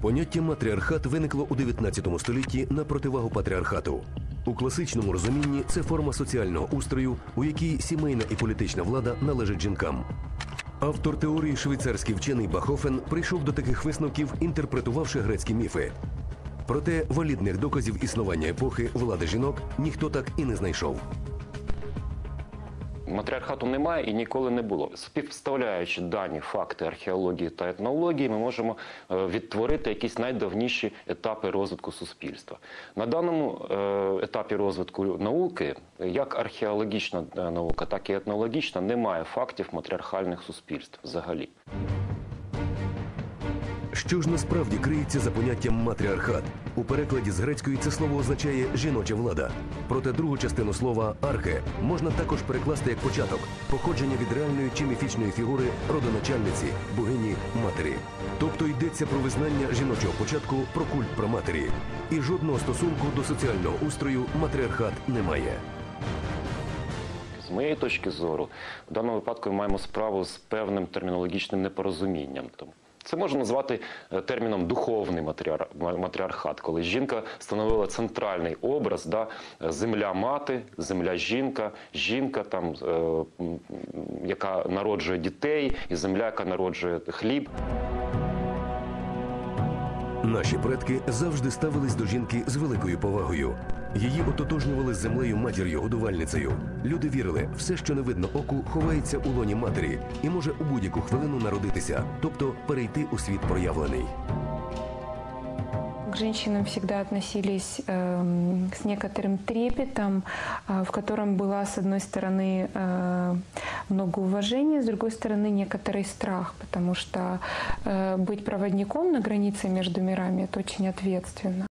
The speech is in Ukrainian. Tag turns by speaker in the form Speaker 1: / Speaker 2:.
Speaker 1: Поняття матріархат виникло у 19 столітті на противагу патріархату. У класичному розумінні це форма соціального устрою, у якій сімейна і політична влада належить жінкам. Автор теорії швейцарський вчений Бахофен прийшов до таких висновків, інтерпретувавши грецькі міфи. Проте валідних доказів існування епохи влади жінок ніхто так і не знайшов.
Speaker 2: Матріархату немає і ніколи не було. Співставляючи дані факти археології та етнології, ми можемо е, відтворити якісь найдавніші етапи розвитку суспільства. На даному е, етапі розвитку науки, як археологічна е, наука, так і етнологічна, немає фактів матріархальних суспільств взагалі.
Speaker 1: Що ж насправді криється за поняттям матріархат? У перекладі з грецької це слово означає жіноча влада. Проте другу частину слова архе можна також перекласти як початок, походження від реальної чи міфічної фігури родоначальниці, богині матері. Тобто йдеться про визнання жіночого початку, про культ про матері. І жодного стосунку до соціального устрою матріархат не має.
Speaker 2: З моєї точки зору, в даному випадку ми маємо справу з певним термінологічним непорозумінням. Це можна назвати е, терміном духовний матріар- матріархат, коли жінка становила центральний образ, да, земля мати, земля жінка, жінка, там, е, яка народжує дітей, і земля, яка народжує хліб.
Speaker 1: Наші предки завжди ставились до жінки з великою повагою. Її ототожнювали з землею матір'ю годувальницею. Люди вірили, все, що не видно оку, ховається у лоні матері і може у будь-яку хвилину народитися, тобто перейти у світ проявлений.
Speaker 3: Женщинам всегда относились эм, с некоторым трепетом, э, в котором была, с одной стороны, э, много уважения, с другой стороны, некоторый страх, потому что э, быть проводником на границе между мирами – это очень ответственно.